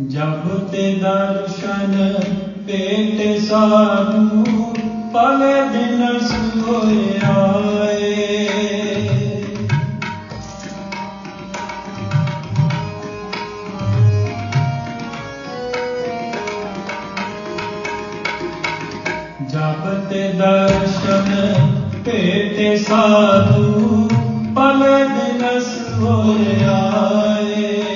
ਜਬ ਤੇ ਦਰਸ਼ਨ ਪੇਟ ਸਾਧੂ ਪਲੇ ਦਿਨ ਸੋਏ ਆਏ। ਜਬ ਤੇ ਦਰਸ਼ਨ ਪੇਟ ਸਾਧੂ ਪਲੇ ਦਿਨ ਸੋਏ ਆਏ।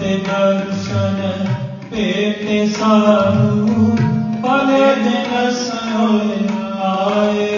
ਤੇ ਦਰਸ਼ਨ ਭੇਟੇ ਸਾਨੂੰ ਭਲੇ ਦਿਨ ਸੋਏ ਆਏ।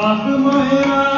Fatma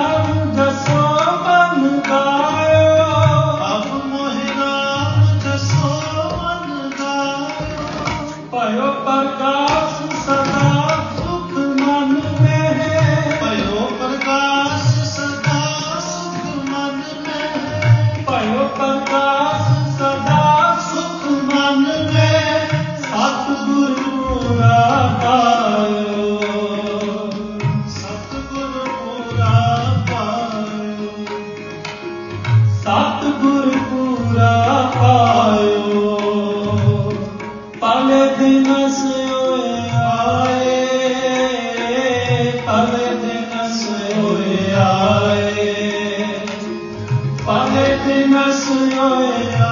Hallelujah.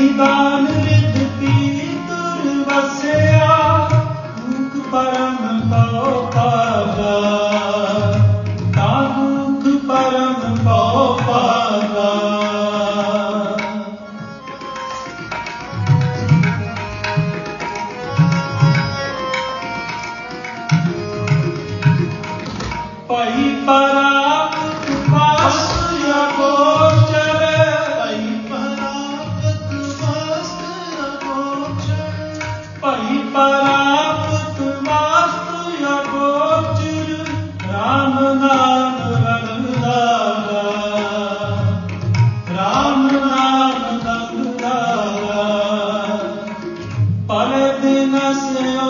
Everybody Señor.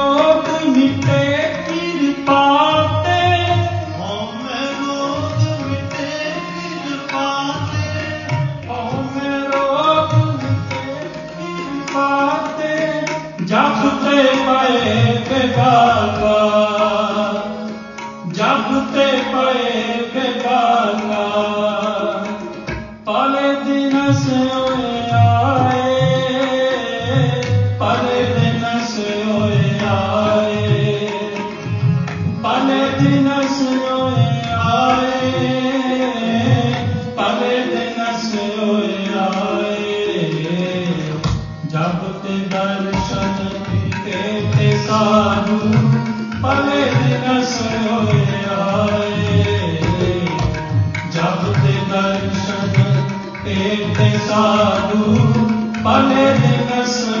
ਤੇ ਪਏ ਦਿਨ ਸੋਏ ਦਿਨ ਸੋਏ ਦਿਨ ਸੋਏ ਤੇ ਦਰਸ਼ਨ ਕੀਤੇ ਦਿਨ ਸੋਏ ਤੇ ਸਾਧੂ ਪਾਲੇ ਦੇ ਕਸਮ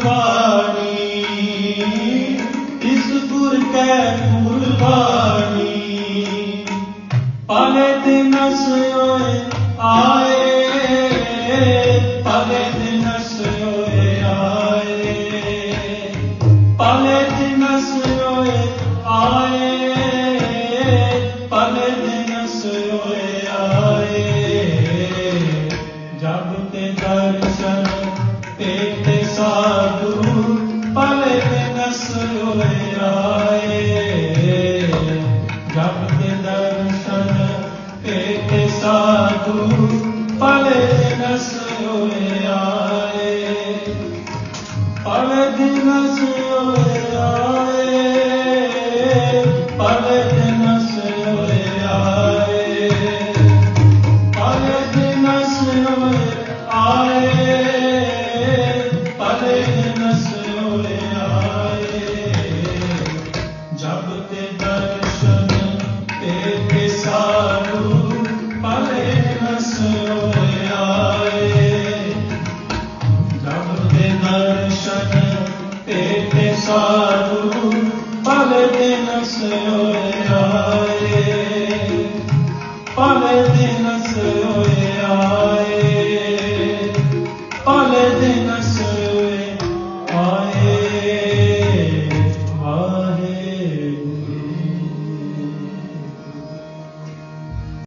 ਕੁਰਬਾਨੀ ਇਸ ਗੁਰ ਕੈ ਕੁਰਬਾਨੀ ਪਾਲੇ ਤੇ ਨਸ ਓਏ ਆਏ ਤੇ ਸਾਧੂ ਪਲ ਦਿਨ ਤੇ ਤੇ ਸਾਧੂ ਪਲ ਦਿਨ ਸੋਏ